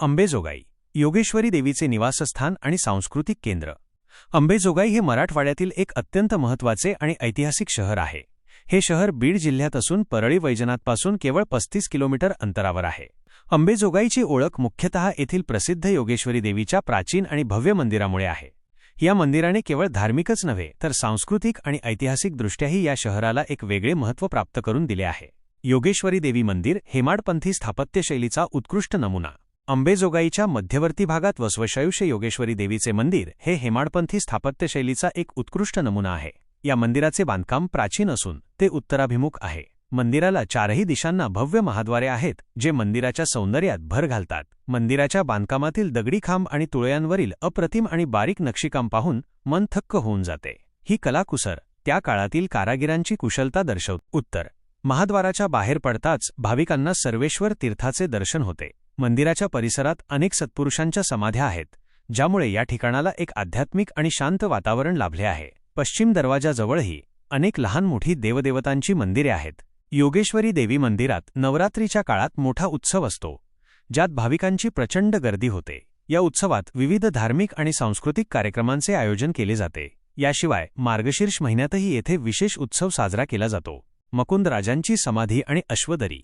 अंबेजोगाई योगेश्वरी देवीचे निवासस्थान आणि सांस्कृतिक केंद्र. अंबेजोगाई हे मराठवाड्यातील एक अत्यंत महत्त्वाचे आणि ऐतिहासिक शहर आहे. हे शहर बीड जिल्ह्यात असून परळी वैजनाथपासून केवळ पस्तीस किलोमीटर अंतरावर आहे. अंबेजोगाईची ओळख मुख्यतः येथील प्रसिद्ध योगेश्वरी देवीच्या प्राचीन आणि भव्य मंदिरामुळे आहे. या मंदिराने केवळ धार्मिकच नव्हे तर सांस्कृतिक आणि ऐतिहासिकदृष्ट्याही या शहराला एक वेगळे महत्त्व प्राप्त करून दिले आहे. योगेश्वरी देवी मंदिर हेमाडपंथी स्थापत्यशैलीचा उत्कृष्ट नमुना. अंबेजोगाईच्या मध्यवर्ती भागात वस्वशयुष्य योगेश्वरी देवीचे मंदिर हे हेमाडपंथी स्थापत्यशैलीचा एक उत्कृष्ट नमुना आहे. या मंदिराचे बांधकाम प्राचीन असून ते उत्तराभिमुख आहे. मंदिराला चारही दिशांना भव्य महाद्वारे आहेत जे मंदिराच्या सौंदर्यात भर घालतात. मंदिराच्या बांधकामातील दगडी खांब आणि तुळयांवरील अप्रतिम आणि बारीक नक्षीकाम पाहून मन थक्क होऊन जाते. ही कलाकुसर त्या काळातील कारागिरांची कुशलता दर्शवत उत्तर. महाद्वाराच्या बाहेर पडताच भाविकांना सर्वेश्वर तीर्थाचे दर्शन होते. मंदिराच्या परिसरात अनेक सत्पुरुषांच्या समाध्या आहेत ज्यामुळे या ठिकाणाला एक आध्यात्मिक आणि शांत वातावरण लाभले आहे. पश्चिम दरवाजाजवळही अनेक लहान मोठी देवदेवतांची मंदिरे आहेत. योगेश्वरी देवी मंदिरात नवरात्रीच्या काळात मोठा उत्सव असतो ज्यात भाविकांची प्रचंड गर्दी होते. या उत्सवात विविध धार्मिक आणि सांस्कृतिक कार्यक्रमांचे आयोजन केले जाते. याशिवाय मार्गशीर्ष महिन्यातही येथे विशेष उत्सव साजरा केला जातो. मकुंद राजांची समाधी आणि अश्वदरी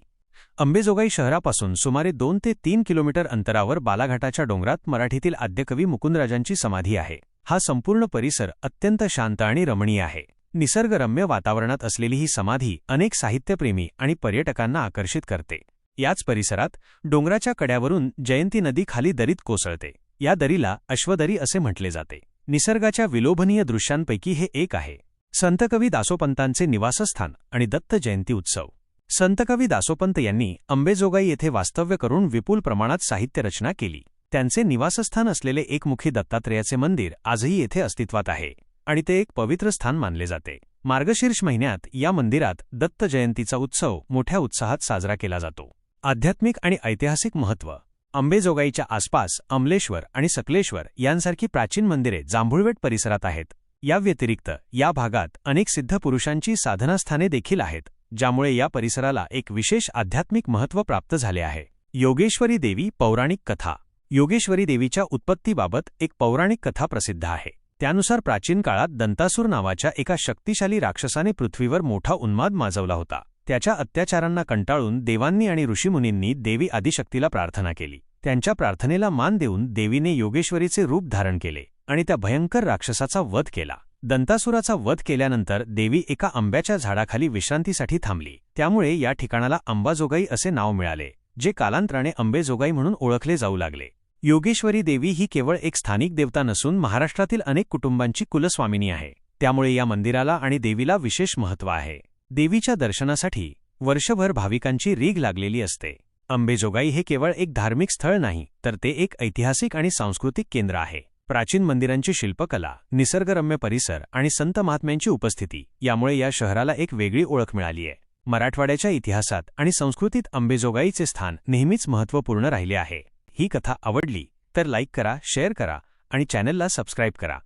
अंबेजोगाई शहरापासून सुमारे दोन ते तीन किलोमीटर अंतरावर बालाघाटाच्या डोंगरात मराठीतील आद्यकवी मुकुंदराजांची समाधी आहे. हा संपूर्ण परिसर अत्यंत शांत आणि रमणीय आहे. निसर्गरम्य वातावरणात असलेली ही समाधी अनेक साहित्यप्रेमी आणि पर्यटकांना आकर्षित करते. याच परिसरात डोंगराच्या कड्यावरून जयंती नदी खाली दरीत कोसळते. या दरीला अश्वदरी असे म्हटले जाते. निसर्गाच्या विलोभनीय दृश्यांपैकी हे एक आहे. संतकवी दासोपंतांचे निवासस्थान आणि दत्त जयंती उत्सव. संतकवी दासोपंत यांनी अंबेजोगाई येथे वास्तव्य करून विपुल प्रमाणात साहित्य रचना केली. त्यांचे निवासस्थान असलेले एकमुखी दत्तात्रेयाचे मंदिर आजही येथे अस्तित्वात आहे आणि ते एक पवित्र स्थान मानले जाते. मार्गशीर्ष महिन्यात या मंदिरात दत्त जयंतीचा उत्सव मोठ्या उत्साहात साजरा केला जातो. आध्यात्मिक आणि ऐतिहासिक महत्त्व अंबेजोगाईच्या आसपास अमलेश्वर आणि सकलेश्वर यांसारखी प्राचीन मंदिरे जांभुळवेट परिसरात आहेत. या व्यतिरिक्त या भागात अनेक सिद्ध पुरुषांची साधनास्थाने देखील आहेत. ज्यामुळे या परिसराला एक विशेष आध्यात्मिक महत्त्व प्राप्त झाले आहे. योगेश्वरी देवी पौराणिक कथा. योगेश्वरी देवीच्या उत्पत्तीबाबत एक पौराणिक कथा प्रसिद्ध आहे. त्यानुसार प्राचीन काळात दंतासूर नावाच्या एका शक्तिशाली राक्षसाने पृथ्वीवर मोठा उन्माद माजवला होता. त्याच्या अत्याचारांना कंटाळून देवांनी आणि ऋषीमुनींनी देवी आदिशक्तीला प्रार्थना केली. त्यांच्या प्रार्थनेला मान देऊन देवीने योगेश्वरीचे रूप धारण केले आणि त्या भयंकर राक्षसाचा वध केला. दंतासुराचा वध केल्यानंतर देवी एका आंब्याच्या झाडाखाली विश्रांतीसाठी थांबली. त्यामुळे या ठिकाणाला अंबाजोगाई असे नाव मिळाले जे कालांतराने अंबेजोगाई म्हणून ओळखले जाऊ लागले. योगेश्वरी देवी ही केवळ एक स्थानिक देवता नसून महाराष्ट्रातील अनेक कुटुंबांची कुलस्वामिनी आहे. त्यामुळे या मंदिराला आणि देवीला विशेष महत्त्व आहे. देवीच्या दर्शनासाठी वर्षभर भाविकांची रीघ लागलेली असते. अंबेजोगाई हे केवळ एक धार्मिक स्थळ नाही तर ते एक ऐतिहासिक आणि सांस्कृतिक केंद्र आहे. प्राचीन मंदिरांची शिल्पकला निसर्गरम्य परिसर आणि संत महात्म्यांची उपस्थिती यामुळे या शहराला एक वेगळी ओळख मिळाली आहे मराठवाड्याच्या इतिहासात आणि संस्कृतीत अंबेजोगाईचे स्थान नेहमीच महत्त्वपूर्ण राहिले आहे. ही कथा आवडली तर लाईक करा शेअर करा आणि चॅनलला सबस्क्राईब करा.